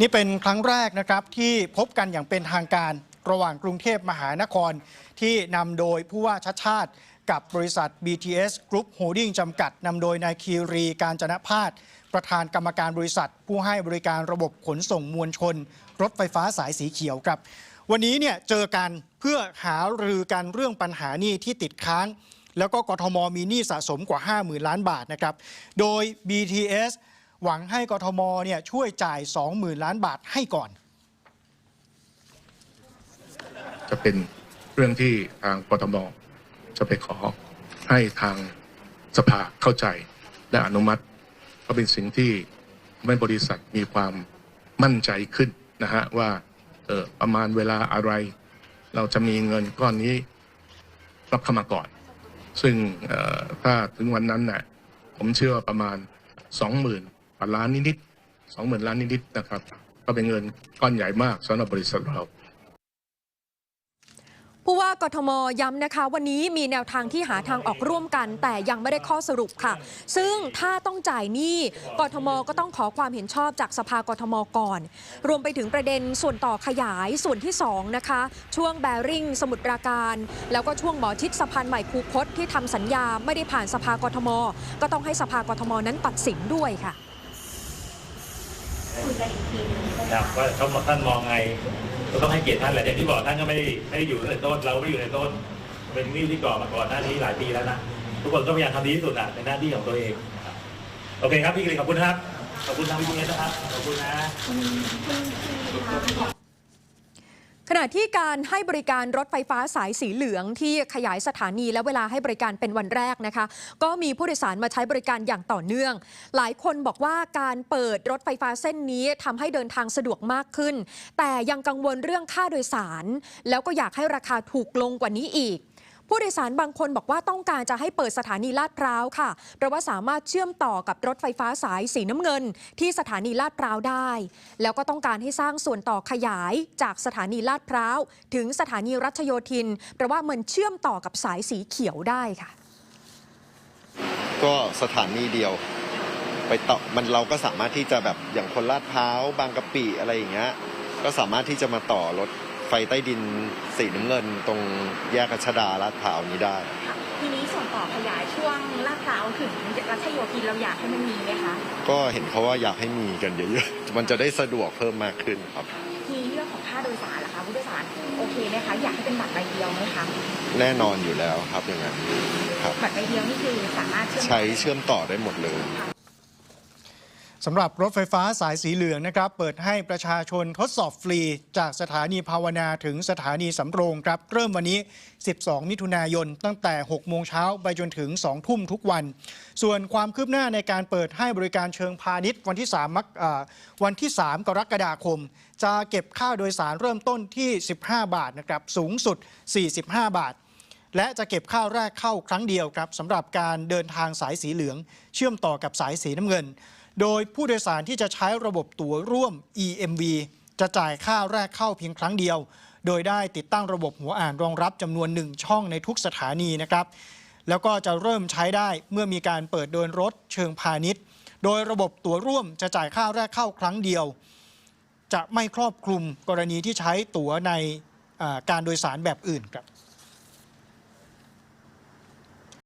นี่เป็นครั้งแรกนะครับที่พบกันอย่างเป็นทางการระหว่างกรุงเทพมหานคร ที่นำโดยผู้ว่าชัดชาติ กับบริษัท BTS Group Holding จำกัดนำโดยนายคีรีการจนพาสประธานกรรมการบริษัท ผู้ให้บริการระบบขนส่งมวลชน รถไฟฟ้าสายสีเขียวครับ วันนี้เนี่ยเจอกันเพื่อหารือกันเรื่องปัญหานี้ที่ติดค้างแล้วก็กทมมีหนี้สะสมกว่า 50,000 ล้านบาทนะครับ โดย BTS หวังให้กทมเนี่ยช่วยจ่าย 20,000 ล้านบาทให้ก่อน จะเป็นเรื่องที่ทางกทมจะไปขอให้ทางสภาเข้าใจและอนุมัติ ก็เป็นสิ่งที่ทม่บริษัทมีความมั่นใจขึ้นนะฮะว่าออประมาณเวลาอะไร เราจะมีเงินก้อนนี้รับเข้ามาก่อน ซึ่งถ้าถึงวันนั้นนะ่ะผมเชื่อประมาณ 20,000 กว่าล้านนิดๆสองหมื่นล้านนิดๆนะครับ ก็เป็นเงินก้อนใหญ่มากสำหรับบริษัทเราผู้ว่ากทมย้ำนะคะ วันนี้มีแนวทางที่หาทางออกร่วมกัน แต่ยังไม่ได้ข้อสรุปค่ะ ซึ่งถ้าต้องจ่ายหนี้กทมก็ต้องขอความเห็นชอบจากสภากทมก่อน รวมไปถึงประเด็นส่วนต่อขยายส่วนที่ 2 นะคะ ช่วงแบริ่งสมุทรปราการ แล้วก็ช่วงหมอชิดสะพานใหม่คูคตที่ทำสัญญาไม่ได้ผ่านสภากทม ก็ต้องให้สภากทมนั้นตัดสินด้วยค่ะ ครับว่าเขาท่านมองไงก็ต้องให้เกียรติท่านแหละอย่างที่บอกท่านก็ไม่ได้ไม่ได้อยู่ตั้งแต่ต้นเราไม่ได้อยู่ในต้น เป็นหนี้ที่ก่อมาก่อนหน้านี้หลายปีแล้วนะทุกคนก็พยายามทำดีที่สุดอะในหน้าที่ของตัวเองนะครับโอเคครับพี่กฤษขอบคุณครับขอบคุณทางพี่เอสนะครับขอบคุณนะ ขณะที่การให้บริการรถไฟฟ้าสายสีเหลืองที่ขยายสถานีและเวลาให้บริการเป็นวันแรกนะคะ ก็มีผู้โดยสารมาใช้บริการอย่างต่อเนื่อง หลายคนบอกว่าการเปิดรถไฟฟ้าเส้นนี้ทำให้เดินทางสะดวกมากขึ้น แต่ยังกังวลเรื่องค่าโดยสาร แล้วก็อยากให้ราคาถูกลงกว่านี้อีก ผู้โดยสารบางคนบอกว่าต้องการจะให้เปิดสถานีลาดพร้าวค่ะ เพราะว่าสามารถเชื่อมต่อกับรถไฟฟ้าสายสีน้ำเงิน ที่สถานีลาดพร้าวได้ แล้วก็ต้องการให้สร้างส่วนต่อขยายจากสถานีลาดพร้าวถึงสถานีรัชโยธิน เพราะว่ามันเชื่อมต่อกับสายสีเขียวได้ค่ะ ก็สถานีเดียวไปต่อมันเราก็สามารถที่จะแบบอย่างคนลาดพร้าวบางกะปิอะไรอย่างเงี้ยก็สามารถที่จะมาต่อรถ ไฟใต้ดินสีน้ำเงิน ตรงแยกรัชดาลาดพร้าวนี้ได้ ทีนี้ส่วนต่อขยายช่วงลาดพร้าวถึงรัชโยธินเราอยากให้มันมีไหมคะ ก็เห็นเขาว่าอยากให้มีกันเยอะๆ มันจะได้สะดวกเพิ่มมากขึ้นครับมีเรื่องของค่าโดยสารเหรอคะผู้โดยสารโอเคไหมคะอยากให้เป็นบัตรใบเดียวไหมคะแน่นอนอยู่แล้วครับอย่างนั้นครับบัตรใบเดียวนี่คือสามารถเชื่อมใช้เชื่อมต่อได้หมดเลย สำหรับรถไฟฟ้าสายสีเหลืองนะครับ เปิดให้ประชาชนทดสอบฟรี จากสถานีภาวนาถึงสถานีสำโรงครับ เริ่มวันนี้ 12 มิถุนายน ตั้งแต่ 6 โมงเช้าไปจนถึง 2 ทุ่มทุกวัน ส่วนความคืบหน้าในการเปิดให้บริการเชิงพาณิชย์วันที่ 3 มักวันที่ 3 กรกฎาคม จะเก็บค่าโดยสารเริ่มต้นที่ 15 บาทนะครับ สูงสุด 45 บาทและจะเก็บค่าแรกเข้าครั้งเดียวครับสำหรับการเดินทางสายสีเหลือง เชื่อมต่อกับสายสีน้ำเงิน โดยผู้โดยสารที่จะใช้ระบบตั๋วร่วม EMV จะจ่ายค่าแรกเข้าเพียงครั้งเดียว โดยได้ติดตั้งระบบหัวอ่านรองรับจำนวนหนึ่งช่องในทุกสถานีนะครับ แล้วก็จะเริ่มใช้ได้เมื่อมีการเปิดเดินรถเชิงพาณิชย์ โดยระบบตั๋วร่วมจะจ่ายค่าแรกเข้าครั้งเดียว จะไม่ครอบคลุมกรณีที่ใช้ตั๋วในการโดยสารแบบอื่นครับ